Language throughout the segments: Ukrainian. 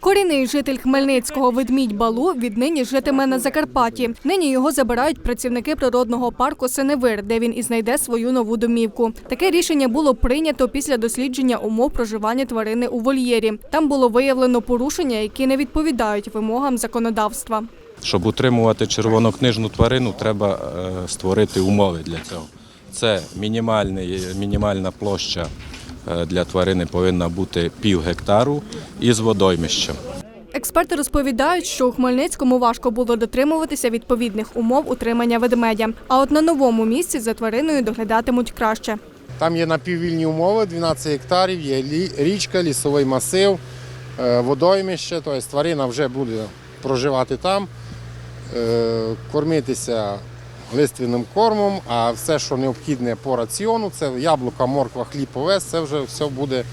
Корінний житель Хмельницького ведмідь Балу віднині житиме на Закарпатті. Нині його забирають працівники природного парку Сеневир, де він і знайде свою нову домівку. Таке рішення було прийнято після дослідження умов проживання тварини у вольєрі. Там було виявлено порушення, які не відповідають вимогам законодавства. Щоб утримувати червонокнижну тварину, треба е, створити умови для цього. Це мінімальна площа для тварини повинна бути пів гектару із водоймищем. Експерти розповідають, що у Хмельницькому важко було дотримуватися відповідних умов утримання ведмедя. А от на новому місці за твариною доглядатимуть краще. Там є напіввільні умови, 12 гектарів, є річка, лісовий масив, е, водоймище, тобто тварина вже буде проживати там, е, кормитися лиственним кормом, а все, що необхідне по раціону, це яблука, морква, хліб, овес, це вже все буде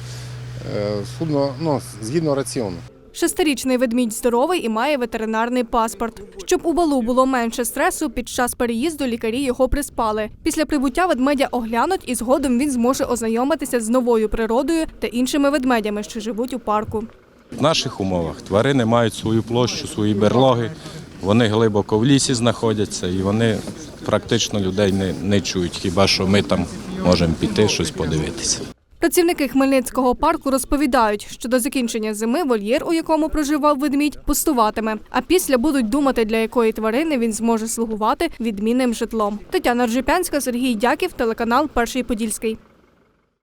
е, судно, ну, згідно раціону. Шестирічний ведмідь здоровий і має ветеринарний паспорт. Щоб у балу було менше стресу, під час переїзду лікарі його приспали. Після прибуття ведмедя оглянуть і згодом він зможе ознайомитися з новою природою та іншими ведмедями, що живуть у парку. В наших умовах тварини мають свою площу, свої берлоги, вони глибоко в лісі знаходяться і вони практично людей не, не чують, хіба що ми там можемо піти щось подивитися. Працівники Хмельницького парку розповідають, що до закінчення зими вольєр, у якому проживав ведмідь, пустуватиме. А після будуть думати, для якої тварини він зможе слугувати відмінним житлом. Тетяна Ржипянська, Сергій Дяків, телеканал Перший Подільський.